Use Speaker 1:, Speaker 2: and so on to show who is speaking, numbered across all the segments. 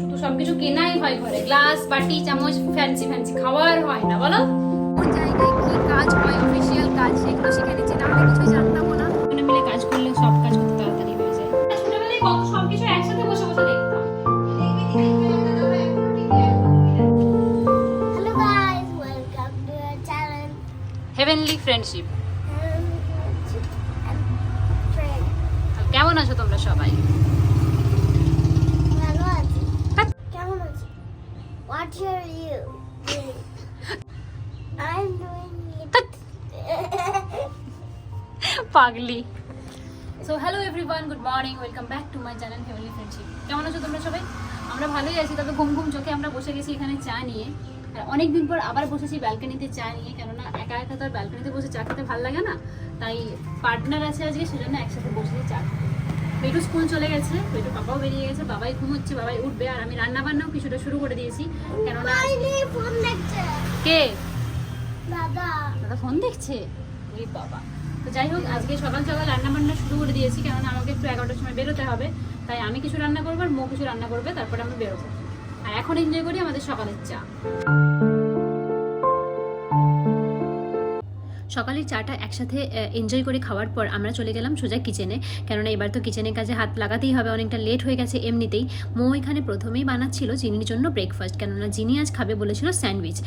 Speaker 1: শুধু সবকিছু কেনাই হয় ঘরে। গ্লাস বাটি চামচ ফ্যান্সি ফ্যান্সি খাওয়ার হয় না বলো?
Speaker 2: কোন জায়গায় কি কাজ হয় অফিসিয়াল কাজ সেগুলো শিখে নিচ্ছি নাহলে কিছুই জানতামও না।
Speaker 1: দুজনে মিলে কাজ করলে সব কাজ করতে তাড়াতাড়ি হয়ে যায়। ছোটবেলায় কত সবকিছু একসাথে বসে বসে দেখতাম. Heavenly friendship
Speaker 3: Um.
Speaker 1: কেমন আছো তোমরা সবাই
Speaker 3: ভালো আছি কেমন আছি Are you? I'm doing it.
Speaker 1: পাগলি so hello everyone good morning welcome back to my channel family friendship কেমন আছো তোমরা সবাই আমরা ভালোই আছি, তবে ঘুম ঘুম চোখে আমরা বসে গেছি এখানে চা নিয়ে আর অনেক দিন পর আবার বসেছি ব্যালকনিতে চা নিয়ে, কেননা একা একা তো আর ব্যালকনিতে বসে চা খেতে ভালো লাগে না তাই পার্টনার আছে আজকে, সেজন্য একসাথে বসেছি চা খাব। পেটু স্কুল চলে গেছে পেটু পাপাও বেরিয়ে গেছে বাবাই ঘুমোচ্ছে বাবাই উঠবে আর আমি রান্না বান্নাও কিছুটা শুরু করে দিয়েছি। কেননা
Speaker 3: বাইরে ফোন দেখছে।
Speaker 1: কে?
Speaker 3: দাদা।
Speaker 1: দাদা ফোন দেখছে? ওই বাবা। তো যাই হোক আজকে সকাল সকাল রান্না বান্না শুরু করে দিয়েছি কেননা আমাকে একটু এগারোটার সময় বেরোতে হবে তাই আমি কিছু রান্না করব আর মো কিছু রান্না করবে তারপরে আমরা বেরোবো। আর এখন এনজয় করি আমাদের সকালের চা। সকালের চাটা একসাথে এনজয় করে খাওয়ার পর আমরা চলে গেলাম সোজা কিচেনে কেননা এবার তো কিচেনের কাজে হাত লাগাতেই হবে, অনেকটা লেট হয়ে গেছে এমনিতেই। মো এখানে প্রথমেই বানাচ্ছিল জিনির জন্য ব্রেকফাস্ট কেননা জিনি আজ খাবে বলেছিল স্যান্ডউইচ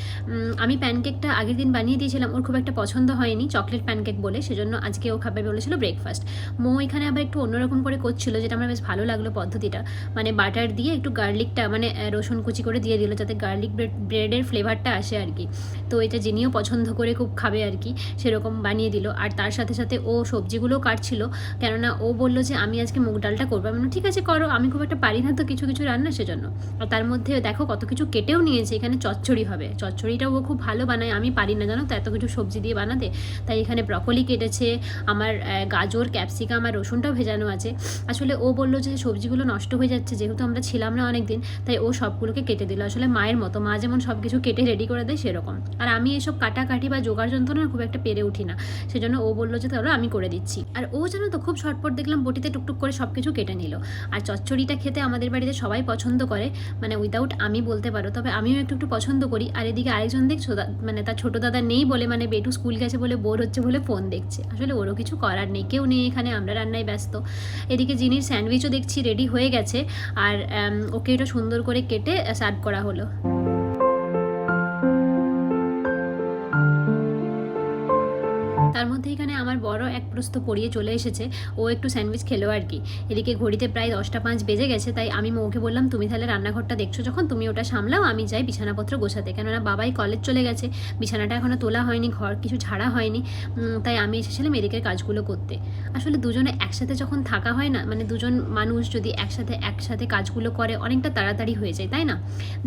Speaker 1: আমি প্যানকেকটা আগের দিন বানিয়ে দিয়েছিলাম, ওর খুব একটা পছন্দ হয়নি চকলেট প্যানকেক বলে, সেজন্য আজকে ও খাবে বলেছিল ব্রেকফাস্ট মো এখানে আবার একটু অন্যরকম করে করছিল, যেটা আমার বেশ ভালো লাগল পদ্ধতিটা। মানে বাটার দিয়ে একটু গার্লিকটা মানে রসুন কুচি করে দিয়ে দিল, যাতে গার্লিক ব্রেড ব্রেডের ফ্লেভারটা আসে আর কি। তো এটা জিনিও পছন্দ করে খুব খাবে আর কি। সেরকম বানিয়ে দিল। আর তার সাথে সাথে ও সবজিগুলোও কাটছিল। কেননা ও বলল যে, আমি আজকে মুগ ডালটা করব। আমি ঠিক আছে, করো। আমি খুব একটা পারি না তো কিছু কিছু রান্না সেজন্য। আর তার মধ্যে দেখো কত কিছু কেটেও নিয়েছে। এখানে চচ্চড়ি হবে। চচ্চড়িটাও ও খুব ভালো বানায়। আমি পারি না জানো তো এত কিছু সবজি দিয়ে বানাতে। তাই এখানে ব্রকলি কেটেছে। আমার গাজর, ক্যাপসিকাম আর রসুনটাও ভেজানো আছে। আসলে ও বলল যে, সবজিগুলো নষ্ট হয়ে যাচ্ছে। যেহেতু আমরা ছিলাম না অনেক দিন তাই ও সবগুলোকে কেটে দিল। আসলে মায়ের মতো। মা যেমন সব কিছু কেটে রেডি করে দেয়, সেরকম। আর আমি এসব কাটাকাটি বা জোগাড় যন্ত্রণা খুব একটা পেরে উঠি না। সেজন্য ও বলল যে, তাহলে আমি করে দিচ্ছি। আর ও যেন তো, খুব ছটপট দেখলাম বটিতে টুকটুক করে সব কিছু কেটে নিল। আর চচ্চড়িটা খেতে আমাদের বাড়িতে সবাই পছন্দ করে। মানে উইদাউট আমি বলতে পারো, তবে আমিও একটু একটু পছন্দ করি। আর এদিকে আরেকজন দেখছ মানে তার ছোটো দাদা নেই বলে মানে বেটু স্কুল গেছে বলে বোর হচ্ছে বলে ফোন দেখছে। আসলে ওরও কিছু করার নেই, কেউ নেই এখানে, আমরা রান্নায় ব্যস্ত। এদিকে জিনির স্যান্ডউইচও দেখছি রেডি হয়ে গেছে। আর ওকে এটা সুন্দর করে কেটে সার্ভ করা হলো। তার মধ্যে এখানে আমার বড় এক প্রস্ত পড়িয়ে চলে এসেছে। ও একটু স্যান্ডউইচ খেলো আর কি। এদিকে ঘড়িতে প্রায় দশটা পাঁচ বেজে গেছে, তাই আমি ওকে বললাম, তুমি তাহলে রান্নাঘরটা দেখছ যখন? তুমি ওটা সামলাও, আমি যাই বিছানাপত্র গোছাতে। কেননা বাবাই কলেজ চলে গেছে, বিছানাটা এখনও তোলা হয়নি, ঘর কিছু ঝাড়া হয়নি তাই আমি এসেছিলাম এদিকের কাজগুলো করতে। আসলে দুজনে একসাথে যখন থাকা হয় না মানে দুজন মানুষ যদি একসাথে একসাথে কাজগুলো করে, অনেকটা তাড়াতাড়ি হয়ে যায়, তাই না?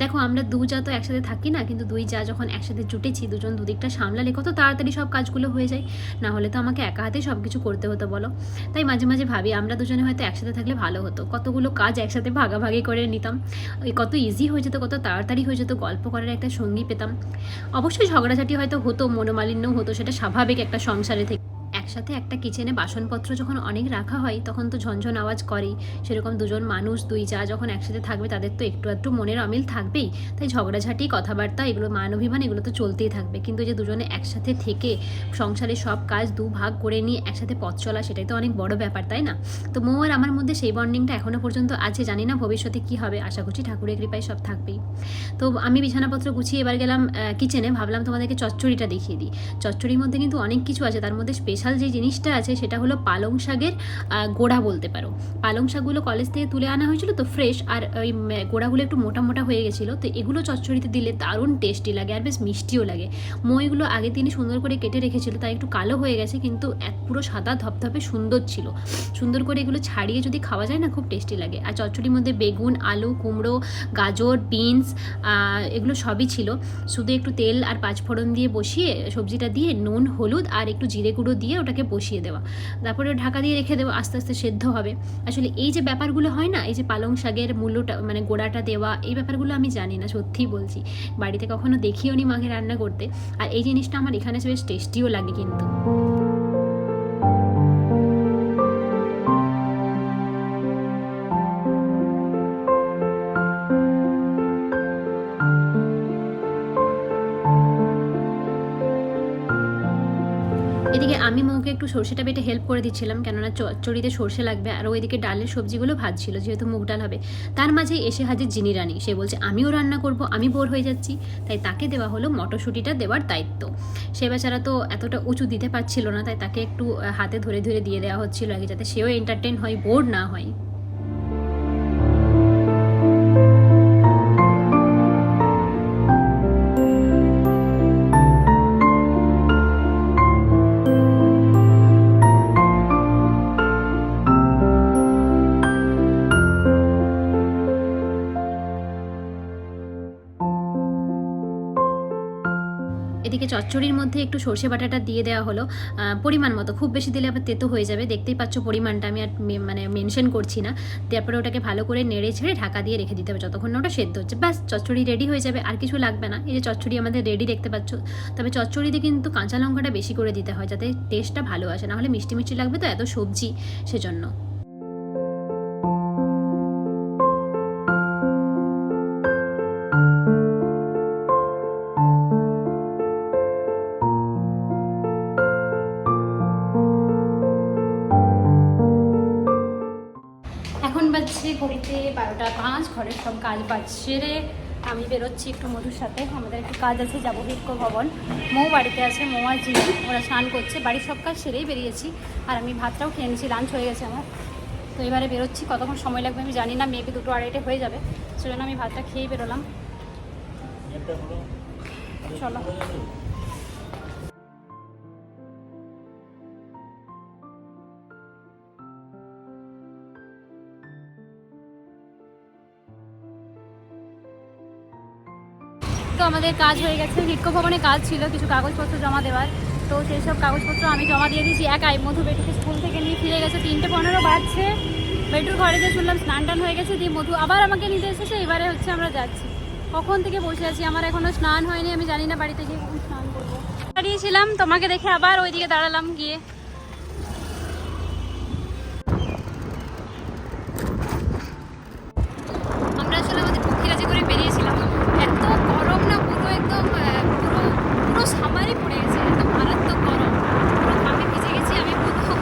Speaker 1: দেখো, আমরা দু যা তো একসাথে থাকি না, কিন্তু দুই যা যখন একসাথে জুটেছি, দুজন দুদিকটা সামলালে কত তাড়াতাড়ি সব কাজগুলো হয়ে যায়। না হলে তো আমাকে একা হাতেই সব কিছু করতে হতো, বলো। তাই মাঝে মাঝে ভাবি আমরা দুজনে হয়তো একসাথে থাকলে ভালো হতো। কতগুলো কাজ একসাথে ভাগাভাগি করে নিতাম। ওই কত ইজি হয়ে যেত, কত তাড়াতাড়ি হয়ে যেত গল্প করার একটা সঙ্গী পেতাম। অবশ্যই ঝগড়াঝাটি হয়তো হতো, মনোমালিন্য হতো, সেটা স্বাভাবিক একটা সংসারে থেকে। একসাথে একটা কিচেনে বাসনপত্র যখন অনেক রাখা হয়, তখন তো ঝনঝন আওয়াজ করেই। সেরকম দুজন মানুষ, দুই যা যখন একসাথে থাকবে, তাদের তো একটু একটু মনের অমিল থাকবেই। তাই ঝগড়াঝাটি, কথাবার্তা, এগুলো মান অভিমান এগুলো তো চলতেই থাকবে। কিন্তু যে দুজনে একসাথে থেকে সংসারে সব কাজ দু ভাগ করে নিয়ে একসাথে পথ চলা, সেটাই তো অনেক বড় ব্যাপার, তাই না? তো মৌ আর আমার মধ্যে সেই বন্ডিংটা এখনও পর্যন্ত আছে, জানি না ভবিষ্যতে কি হবে। আশা করছি ঠাকুরের কৃপায় সব থাকবেই। তো আমি বিছানাপত্র গুছিয়ে এবার গেলাম কিচেনে। ভাবলাম তোমাদেরকে চচ্চড়িটা দেখিয়ে দিই। চচ্চড়ির মধ্যে কিন্তু অনেক কিছু আছে, তার মধ্যে স্পেশাল যে জিনিসটা আছে সেটা হলো পালং শাকের গোড়া বলতে পারো। পালং শাকগুলো কলেজ থেকে তুলে আনা হয়েছিল তো ফ্রেশ আর ওই গোড়াগুলো একটু মোটা মোটা হয়ে গেছিল। তো এগুলো চচ্চড়িতে দিলে দারুণ টেস্টি লাগে আর বেশ মিষ্টিও লাগে। মইগুলো আগে দিনই সুন্দর করে কেটে রেখেছিল, তাই একটু কালো হয়ে গেছে কিন্তু এক পুরো সাদা ধপধপে সুন্দর ছিল। সুন্দর করে এগুলো ছাড়িয়ে যদি খাওয়া যায় না খুব টেস্টি লাগে। আর চচ্চড়ির মধ্যে বেগুন, আলু, কুমড়ো, গাজর বিনস এগুলো সবই ছিল। শুধু একটু তেল আর পাঁচফোড়ন দিয়ে বসিয়ে সবজিটা দিয়ে নুন, হলুদ আর একটু জিরে গুঁড়ো দিয়ে ওটাকে বসিয়ে দেওয়া। তারপরে ঢাকা দিয়ে রেখে দেওয়া, আস্তে আস্তে সেদ্ধ হবে। আসলে এই যে ব্যাপারগুলো হয় না, এই যে পালং শাকের মূল্যটা মানে গোড়াটা দেওয়া, এই ব্যাপারগুলো আমি জানি না, সত্যিই বলছি। বাড়িতে কখনো দেখিও নি মাকে রান্না করতে। আর এই জিনিসটা আমার এখানে বেশ টেস্টিও লাগে কিন্তু।
Speaker 2: সর্ষেটা বেটে হেল্প করে দিচ্ছিলাম, কেননা চড়িতে সর্ষে লাগবে আর ওইদিকে ডালের সবজিগুলো ভাজছিল, যেহেতু মুগ ডাল হবে। তার মাঝে এসে হাজির জিনি রানী, সে বলছে, আমিও রান্না করব, আমি বোর হয়ে যাচ্ছি। তাই তাকে দেওয়া হলো মটরশুঁটিটা দেওয়ার দায়িত্ব। সে বেচারা তো এতটা উঁচু দিতে পারছিল না, তাই তাকে একটু হাতে ধরে ধরে দিয়ে দেওয়া হচ্ছিল আগে, যাতে সেও এন্টারটেন হয়, বোর না হয়। চচ্চড়ির মধ্যে একটু সর্ষে বাটাটা দিয়ে দেওয়া হলো। পরিমাণ মতো। খুব বেশি দিলে আবার তেতো হয়ে যাবে। দেখতেই পাচ্ছ পরিমাণটা। আমি আর মানে মেনশন করছি না। তারপরে ওটাকে ভালো করে নেড়ে ছেড়ে ঢাকা দিয়ে রেখে দিতে হবে। যতক্ষণ না ওটা সেদ্ধ হচ্ছে। ব্যাস, চচ্চড়ি রেডি হয়ে যাবে। আর কিছু লাগবে না। এই যে চচ্চড়ি আমাদের রেডি দেখতে পাচ্ছ। তবে চচ্চড়িতে কিন্তু কাঁচা লঙ্কাটা বেশি করে দিতে হয়। যাতে টেস্টটা ভালো আসে। নাহলে মিষ্টি মিষ্টি লাগবে তো এত সবজি সেজন্য। ঘড়িতে বারোটা পাঁচ ঘরের সব কাজ বাজ সেরে আমি বেরোচ্ছি একটু মধুর সাথে। আমাদের একটু কাজ আছে যাব বিক্ষ ভবন। মৌ বাড়িতে আছে মৌ আর জিনি ওরা স্নান করছে। বাড়ির সব কাজ সেরেই বেরিয়েছি। আর আমি ভাতটাও খেয়ে নিয়েছি লাঞ্চ হয়ে গেছে আমার। তো এবারে বেরোচ্ছি কতক্ষণ সময় লাগবে আমি জানি না মেয়েকে দুটো আড়াইটে হয়ে যাবে। সেজন্য আমি ভাতটা খেয়েই বেরোলাম। চলো। আমাদের কাজ হয়ে গেছে। হিটকো ভবনে কাজ ছিল, কিছু কাগজপত্র জমা দেওয়ার। তো সেই সব কাগজপত্র আমি জমা দিয়ে দিয়েছি একাই। মধু বেটুকে স্কুল থেকে নিয়ে ফিরে গেছে। তিনটে পনেরো বাজছে। বেটুর ঘরে যে শুনলাম স্নান টান হয়ে গেছে, দিয়ে মধু আবার আমাকে নিতে এসেছে। এবারে হচ্ছে আমরা যাচ্ছি। কখন থেকে বসে আছি? আমার এখনও স্নান হয়নি, আমি জানি না বাড়িতে গিয়ে স্নান করব। দাঁড়িয়েছিলাম তোমাকে দেখে আবার ওইদিকে দাঁড়ালাম গিয়ে আমরা আসলে আমাদের পক্ষীরাজে করে বেরিয়েছিলাম এত গরম না পুরো একদম আহ, পুরো পুরো সামারই পড়ে গেছে একদম মারাত্মক গরম পুরো ঘামে ভিজে গেছি আমি পুরো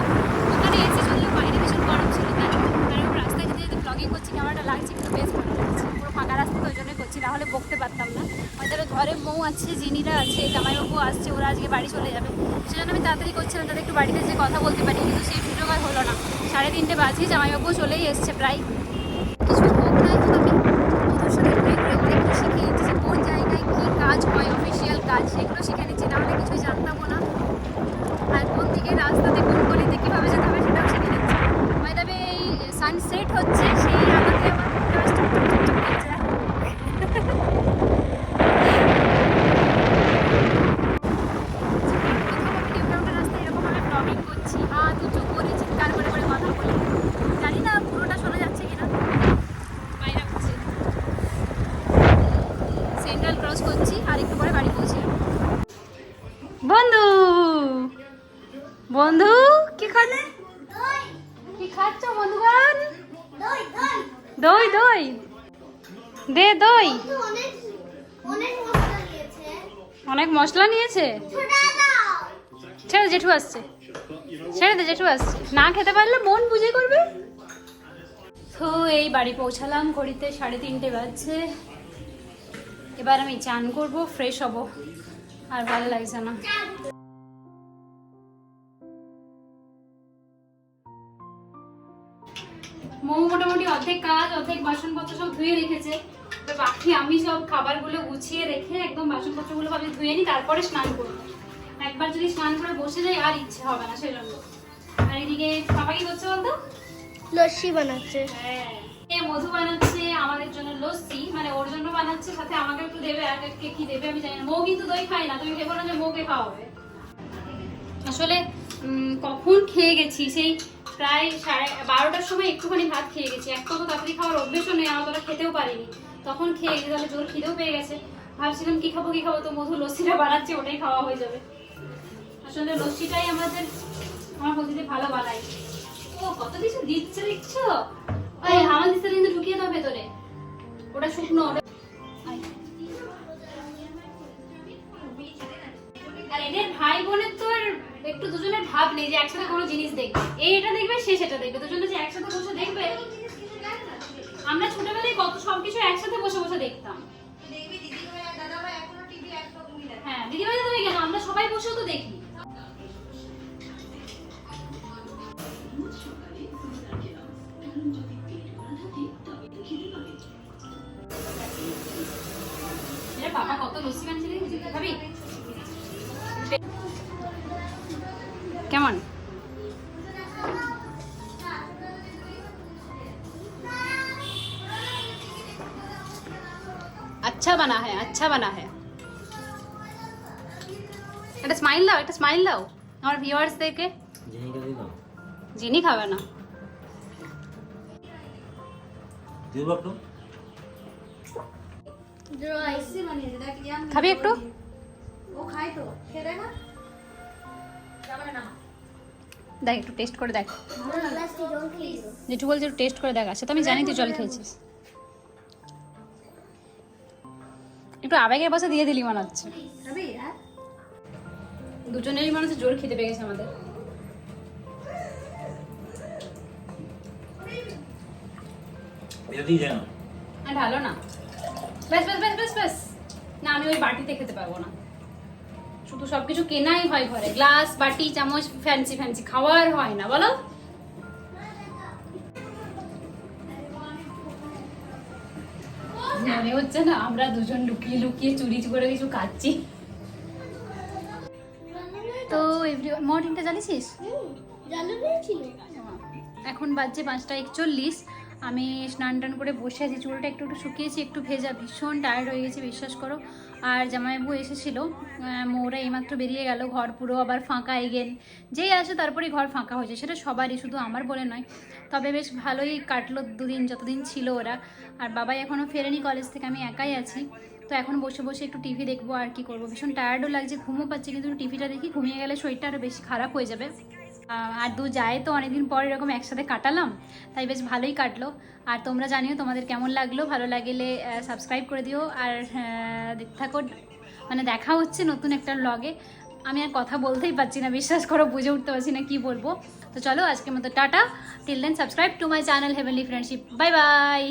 Speaker 2: ওখানে এসে চললেও বাইরে ভীষণ গরম ছিল তাই কারণ রাস্তায় যেতে যেতে ব্লগিং করছি ক্যামেরাটা লাগছে কিন্তু বেশ ভালো লাগছে পুরো ফাঁকা রাস্তা তো ওই জন্যই করছি নাহলে বকতে পারতাম না আমাদের ঘরে মৌ আছে জিনিরা আছে জামাইবাবু আসছে ওরা আজকে বাড়ি চলে যাবে সেজন্য আমি তাড়াতাড়ি করছিলাম তাদের একটু বাড়িতে যে কথা বলতে পারি কিন্তু সেই সুযোগ আর হলো না সাড়ে তিনটে বাজে জামাইবাবু চলেই এসছে প্রায় কিছু হোক না হোক আমি ওদের সাথে ঘুরে ঘুরে অনেক কিছু শিখে নিচ্ছি কোন জায়গায় কী কাজ হয় অফিসিয়াল কাজ সেগুলো শিখে নিচ্ছি নাহলে কিছুই জানতামও না আর কোন দিকে রাস্তাতে কোন গলিতে কীভাবে যেতে হবে সেটাও শিখে নিচ্ছি বাই তবে এই সানসেট হচ্ছে সেই আলোতে আমার মুখটা বেশ চকচক চকচক করছে। কোথাও ভিডিও ক্যামেরা রাস্তায় করছি। হাত উঁচু করে চিৎকার করে করে কথা বলে। জানি না পুরোটা শোনা যাচ্ছে কিনা। বাইরে সেন্ট্রাল ক্রস করছি আর একটু পরে বাড়ি পৌঁছে। বন্ধু! বন্ধু কি খাচ্ছ কি খাচ্ছ বন্ধুগণ?
Speaker 3: দই দই।
Speaker 2: দে দই।
Speaker 3: অনেক মশলা
Speaker 2: নিয়েছে। ছেড়ে জেঠু আসছে। ছেড়ে দে, জেঠু আসছে না খেতে পারলে মন বুঝে করবে। তো এই বাড়ি পৌঁছালাম, ঘড়িতে সাড়ে তিনটে বাজছে। এবার আমি চান করব ফ্রেশ হব। আর ভালো লাগছে না। মৌ মোটামুটি অর্ধেক কাজ, অর্ধেক বাসনপত্র সব ধুয়ে রেখেছে। বাকি আমি সব খাবারগুলো গুছিয়ে রেখে একদম বাসনপত্রগুলো ভাবে ধুয়ে নিই, তারপরে স্নান করব। একবার যদি স্নান করে বসে যাই আর ইচ্ছে হবে না সেজন্য। আর এদিকে পাপা কি করছে বলতো?
Speaker 3: লস্যি বানাচ্ছে।
Speaker 2: হ্যাঁ। এ মধু বানাচ্ছে আমাদের জন্য লস্যি মানে ওর জন্য বানাচ্ছে সাথে আমাকে একটু দেবে আর কে কি দেবে আমি জানি না। মৌ কিন্তু দই খায় না তুমি ভেবো না যে মৌকে খাওয়াবে। আসলে কখন খেয়ে গেছি সেই প্রায় সাড়ে বারোটার সময় একটুখানি ভাত খেয়ে গেছি। এক তো তাড়াতাড়ি খাওয়ার অভ্যেসও নেই আমার তোরা খেতেও পারিনি। তখন খেয়ে গেছি তাহলে জোর খিদেও পেয়ে গেছে। ভাবছিলাম কি খাব কি খাব তো মধু লস্যিটা বানাচ্ছে ওটাই খাওয়া হয়ে যাবে। আসলে লস্যিটাই আমাদের আমার প্রতিদিন ভালো বানাই ও কত কিছু দিচ্ছে দেখছ? ওই হাওয়া দিতে কিন্তু ঢুকিয়ে দাও ভেতরে। ওটা শুকনো ওটা আর এদের ভাই বোনের তো একটু দুজনের ভাব নেই যে একসাথে কোনো জিনিস দেখবে। এই এটা দেখবে সে সেটা দেখবে। দুজনে যে একসাথে বসে দেখবে আমরা ছোটবেলায় কত সবকিছু একসাথে বসে বসে দেখতাম। হ্যাঁ দিদিভাই তুমি কেন আমরা সবাই বসেও তো দেখি। কেমন? আচ্ছা বানা হ্যাঁ আচ্ছা বানা হ্যাঁ। একটা স্মাইল দাও একটা স্মাইল দাও। আমার ভিউয়ার্স দেখে।
Speaker 4: জিনিসটা
Speaker 2: জিনি খাবে না।
Speaker 4: একটু।
Speaker 2: খাবি একটু?
Speaker 5: ও খায় তো খেলে না।
Speaker 2: দেখ একটু টেস্ট করে দেখ। যেটু বলছে একটু টেস্ট করে দেখ আছে তো আমি জানি তুই জল খেয়েছিস। একটু আবেগের বসে দিয়ে দিলি মনে হচ্ছে।
Speaker 5: খাবি হ্যাঁ?
Speaker 2: দুজনেরই মনে হচ্ছে জোর খেতে পেয়ে গেছে আমাদের
Speaker 4: না।
Speaker 2: আর ঢালো না। ব্যাস ব্যাস ব্যাস ব্যাস ব্যাস। না আমি ওই বাটিতে খেতে পারব না। শুধু সবকিছু কেনাই হয় ঘরে। গ্লাস বাটি চামচ ফ্যান্সি ফ্যান্সি। খাওয়ার হয় না বলো? মনে হচ্ছে না আমরা দুজন লুকিয়ে লুকিয়ে চুরি করে কিছু খাচ্ছি। তো এভরি মর্নিংটা জানিস এখন বাজছে পাঁচটা একচল্লিশ। আমি স্নান টান করে বসে আছি চুলটা একটু একটু শুকিয়েছি একটু ভেজা ভীষণ টায়ার্ড হয়ে গেছি বিশ্বাস করো। আর জামাইবাবু এসেছিল। মৌরা এইমাত্র বেরিয়ে গেল ঘর পুরো আবার ফাঁকা এগেন যেই আসে তারপরে ঘর ফাঁকা হয়েছে সেটা সবারই শুধু আমার বলে নয়। তবে বেশ ভালোই কাটলো দুদিন যতদিন ছিল ওরা। আর বাবাই এখনও ফেরেনি কলেজ থেকে আমি একাই আছি। তো এখন বসে বসে একটু টিভি দেখব আর কি করব। ভীষণ টায়ার্ডও লাগছে, ঘুমও পাচ্ছে, কিন্তু টিভিটা দেখি, ঘুমিয়ে গেলে শরীরটা আরও বেশি খারাপ হয়ে যাবে। আর দু যায় তো, অনেকদিন পর এরকম একসাথে কাটালাম, তাই বেশ ভালোই কাটলো। আর তোমরা জানিও তোমাদের কেমন লাগল, ভালো লাগলে সাবস্ক্রাইব করে দিও। আর দেখতে থাকো মানে দেখা হচ্ছে নতুন একটা ব্লগে আমি আর কথা বলতেই পারছি না, বিশ্বাস করো, বুঝে উঠতে পারছি না কি বলব। তো চলো, আজকের মতো tata till then subscribe to my channel heavenly friendship bye bye